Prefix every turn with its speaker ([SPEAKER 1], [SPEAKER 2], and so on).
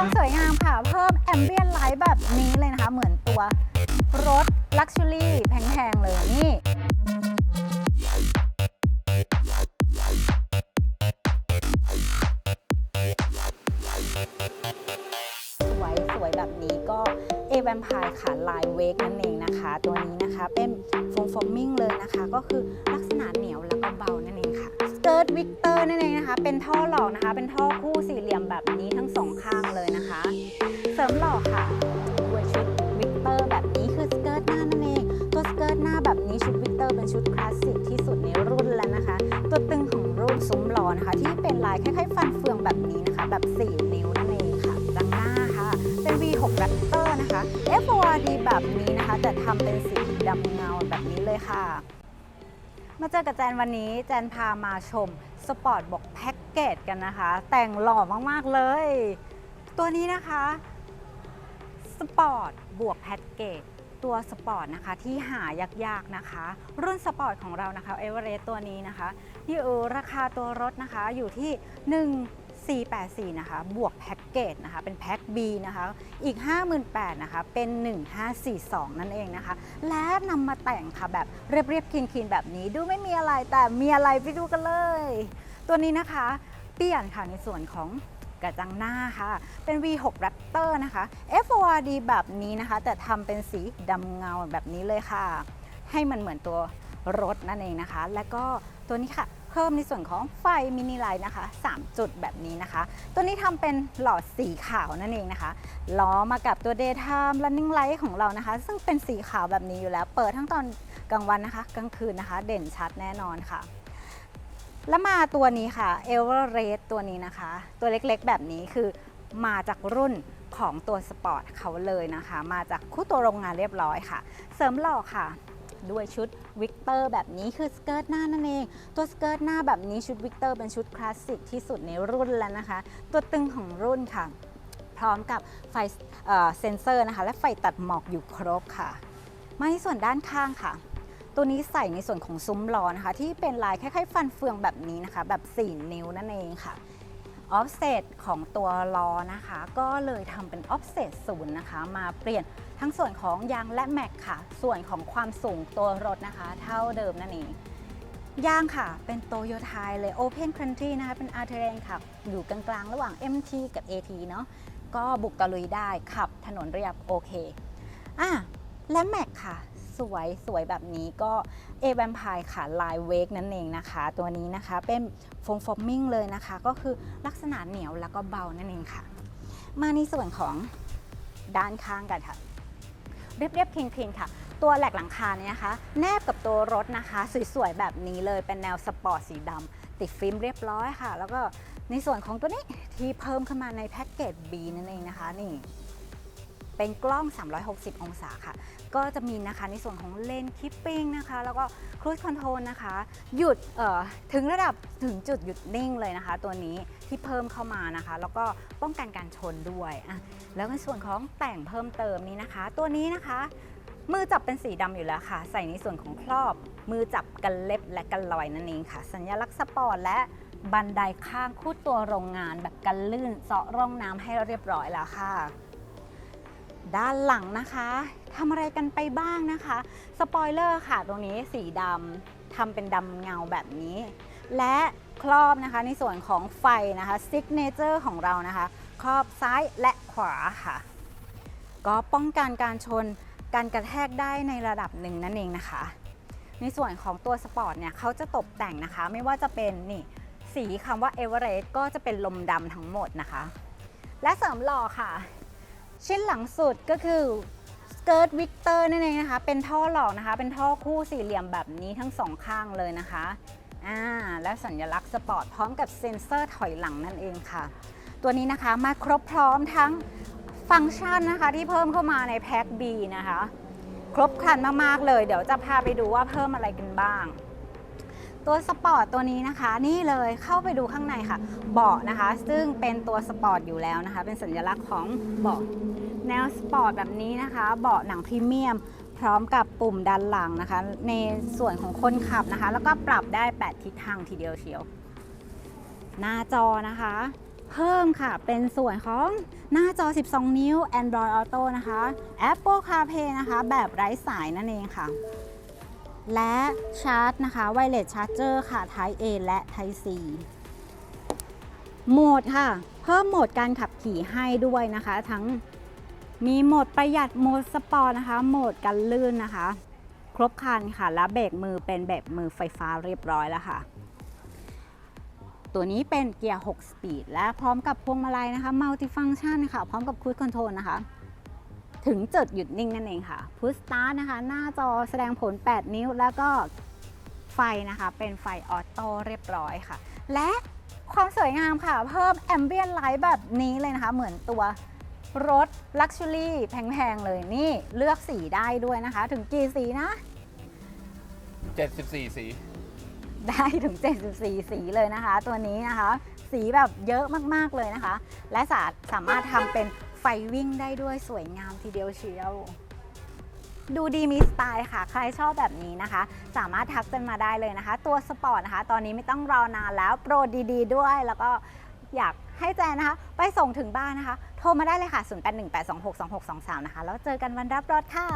[SPEAKER 1] ความสวยงามค่ะ เพิ่มแอมเบียนไลท์แบบนี้เลยนะคะ เหมือนตัวรถลักชัวรี่แพงๆเลยนี่สวยแบบนี้ก็เอแวมพายค่ะลายเวกนั่นเองนะคะ ตัวนี้นะคะเป็นโฟมฟอร์มิงเลยนะคะ ก็คือลักษณะเหนียว วิกเตอร์นั่นเองนะคะ เป็นท่อหลอกนะคะ เป็นท่อคู่สี่เหลี่ยมแบบนี้ทั้งสองข้างเลยนะคะ เสริมหล่อค่ะด้วยชุดวิกเตอร์แบบนี้คือสเกิร์ตหน้านั่นเอง ตัวสเกิร์ตหน้าแบบนี้ชุดวิกเตอร์เป็นชุดคลาสสิกที่สุดในรุ่นแล้วนะคะ ตัวตึงของรุ่นซุ้มล้อนะคะ ที่เป็นลายคล้ายๆฟันเฟืองแบบนี้นะคะ แบบ 4 นิ้วนั่นเองค่ะดังหน้าค่ะ เป็น V6 Raptor นะคะ FORD แบบนี้นะคะ แต่ทำเป็นสีดำเงาแบบนี้เลยค่ะ มาเจอกับแจนวันนี้แจนพามาชมสปอร์ตบอกแพ็กเกจกันนะคะ แต่งหล่อมาก ๆ เลย ตัวนี้นะคะสปอร์ตบวกแพ็กเกจตัวสปอร์ตนะคะที่หายากๆนะคะ รุ่นสปอร์ตของเรานะคะเอเวอเรสต์ตัวนี้นะคะอยู่ราคาตัวรถนะคะอยู่ที่ 484 นะคะ บวกแพ็กเกจนะคะ เป็นแพ็ก B นะคะ อีก 58,000นะคะ เป็น 1542 นั่นเองนะคะ และนำมาแต่งค่ะแบบเรียบๆคลีนๆ แบบนี้ ดูไม่มีอะไรแต่มีอะไรไปดูกันเลย ตัวนี้นะคะ เปลี่ยนค่ะในส่วนของกระจังหน้าค่ะ เป็น V6 Raptor นะคะ FORD แบบนี้นะคะ แต่ทำเป็นสีดำเงาแบบนี้เลยค่ะ ให้มันเหมือนตัวรถนั่นเองนะคะ และก็ตัวนี้ค่ะ เพิ่มในส่วนของไฟมินิไลท์นะคะ 3 จุดแบบนี้นะคะ ตัวนี้ทำเป็นหลอดสีขาวนั่นเองนะคะ ล้อมากับตัว Daytime Running Light ของเรานะคะ ซึ่งเป็นสีขาวแบบนี้อยู่แล้ว เปิดทั้งตอนกลางวันนะคะ กลางคืนนะคะ เด่นชัดแน่นอนค่ะ แล้วมาตัวนี้ค่ะ e v e r e s t ตัวนี้นะคะ ตัวเล็กๆแบบนี้คือมาจากรุ่นของตัวสปอร์ตเขาเลยนะคะ มาจากคู่ตัวโรงงานเรียบร้อยค่ะ เสริมหล่อค่ะ ด้วยชุดวิกเตอร์แบบนี้คือสเกิร์ตหน้านั่นเอง ตัวสเกิร์ตหน้าแบบนี้ชุดวิกเตอร์เป็นชุดคลาสสิกที่สุดในรุ่นแล้วนะคะ ตัวตึงของรุ่นค่ะ พร้อมกับไฟเเซนเซอร์นะคะ และไฟตัดหมอกอยู่ครบค่ะ มาที่ส่วนด้านข้างค่ะตัวนี้ใส่ในส่วนของซุ้มล้อนะคะ ที่เป็นลายคล้ายๆ ฟันเฟืองแบบนี้นะคะ แบบ 4 นิ้วนั่นเองค่ะ ออฟเซตของตัวล้อนะคะ ก็เลยทำเป็นออฟเซตศูนย์นะคะ มาเปลี่ยนทั้งส่วนของยางและแม็กค่ะ ส่วนของความสูงตัวรถนะคะ เท่าเดิมนั่นเองยางค่ะ เป็นโตโยไทยเลย Open Country นะคะ เป็น a r t e r r a n ค่ะ อยู่กลางๆ ระหว่าง MT กับ AT เนาะก็บุกตะลุยได้ขับถนนเรียบโอเคอะและแม็กค่ะ สวยสวยแบบนี้ก็เอแวมพายค่ะลายเวกนั่นเองนะคะ ตัวนี้นะคะเป็นโฟมฟอร์มิงเลยนะคะ ก็คือลักษณะเหนียวแล้วก็เบานั่นเองค่ะ มาในส่วนของด้านข้างกันค่ะ เรียบๆคลีนๆค่ะ ตัวแหลกหลังคาเนี่ยนะคะ แนบกับตัวรถนะคะ สวยๆแบบนี้เลยเป็นแนวสปอร์ตสีดำติดฟิล์มเรียบร้อยค่ะ แล้วก็ในส่วนของตัวนี้ที่เพิ่มขึ้นมาในแพ็กเกจ B นั่นเองนะคะนี่ เป็นกล้อง 360 องศาค่ะ ก็จะมีนะคะในส่วนของเลนคิปปิ้งนะคะ แล้วก็ครู i คอนโทรลนะคะ หยุดเอ่อถึงระดับถึงจุดหยุดนิ่งเลยนะคะ ตัวนี้ที่เพิ่มเข้ามานะคะ แล้วก็ป้องกันการชนด้วยแล้วในส่วนของแต่งเพิ่มเติมนี้นะคะ ตัวนี้นะคะ มือจับเป็นสีดำอยู่แล้วค่ะ ใส่ในส่วนของครอบมือจับกันเล็บและกันลอยนั่นเองค่ะ สัญลักษณ์สปอร์ตและบันไดข้างคู่ตัวโรงงานแบบกันลื่นเซาะร่องน้ำให้เรียบร้อยแล้วค่ะ ด้านหลังนะคะทำอะไรกันไปบ้างนะคะ สปอยเลอร์ค่ะ ตรงนี้สีดำทำเป็นดำเงาแบบนี้ และครอบนะคะในส่วนของไฟนะคะซิกเนเจอร์ของเรานะคะ ครอบซ้ายและขวาค่ะ ก็ป้องกันการชนการกระแทกได้ในระดับหนึ่งนั่นเองนะคะ ในส่วนของตัวสปอร์ตเนี่ยเขาจะตกแต่งนะคะ ไม่ว่าจะเป็นนี่สีคำว่าเอเวอเรสต์ก็จะเป็นลมดำทั้งหมดนะคะ และเสริมหล่อค่ะ ชิ้นหลังสุดก็คือสเกิร์ตวิกเตอร์นั่นเองนะคะ เป็นท่อหลอกนะคะ เป็นท่อคู่สี่เหลี่ยมแบบนี้ทั้งสองข้างเลยนะคะอ่าและสัญลักษณ์สปอร์ตพร้อมกับเซ็นเซอร์ถอยหลังนั่นเองค่ะ ตัวนี้นะคะมาครบพร้อมทั้งฟังก์ชันนะคะที่เพิ่มเข้ามาในแพ็ค B นะคะ ครบครันมาก ๆ เลย เดี๋ยวจะพาไปดูว่าเพิ่มอะไรกันบ้าง ตัวสปอร์ตตัวนี้นะคะ นี่เลยเข้าไปดูข้างในค่ะ เบาะนะคะ ซึ่งเป็นตัวสปอร์ตอยู่แล้วนะคะ เป็นสัญลักษณ์ของเบาะแนวสปอร์ตแบบนี้นะคะ เบาะหนังพรีเมียม พร้อมกับปุ่มด้านหลังนะคะ ในส่วนของคนขับนะคะ แล้วก็ปรับได้ 8 ทิศทางทีเดียวเชียว หน้าจอนะคะ เพิ่มค่ะเป็นส่วนของหน้าจอ 12 นิ้ว Android Auto นะคะ Apple CarPlay นะคะ แบบไร้สายนั่นเองค่ะ และชาร์จนะคะ Wireless Charger ค่ะ Type A และ Type C โหมดค่ะ เพิ่มโหมดการขับขี่ให้ด้วยนะคะ ทั้งมีโหมดประหยัดโหมดสปอร์ตนะคะ โหมดกันลื่นนะคะ ครบครันค่ะ และเบรกมือเป็นเบรกมือไฟฟ้าเรียบร้อยแล้วค่ะ ตัวนี้เป็นเกียร์ 6 สปีด และพร้อมกับพวงมาลัยนะคะมัลติฟัง c t ชันค่ะ พร้อมกับคู i คอนโทรลนะคะ ถึงจุดหยุดนิ่งนั่นเองค่ะพุ s สตาร์ทนะคะ หน้าจอแสดงผล 8 นิ้ว แล้วก็ไฟนะคะ เป็นไฟออโต้เรียบร้อยค่ะ และความสวยงามค่ะ เพิ่มแอมเบียนไลท์แบบนี้เลยนะคะ เหมือนตัวรถลักชัวรี่แพงๆเลยนี่เลือกสีได้ด้วยนะคะ ถึงกี่สีนะ
[SPEAKER 2] 74 สี
[SPEAKER 1] ได้ถึง 74 สีเลยนะคะ ตัวนี้นะคะ สีแบบเยอะมากๆเลยนะคะ และสาสามารถทำเป็น ไฟวิ่งได้ด้วยสวยงามทีเดียวเชียว ดูดีมีสไตล์ค่ะ ใครชอบแบบนี้นะคะ สามารถทักกันมาได้เลยนะคะ ตัวสปอร์ตนะคะ ตอนนี้ไม่ต้องรอนานแล้ว โปรดีๆด้วย แล้วก็อยากให้แจนนะคะ ไปส่งถึงบ้านนะคะ โทรมาได้เลยค่ะ 0818262623 นะคะ แล้วเจอกันวันรับรถค่ะ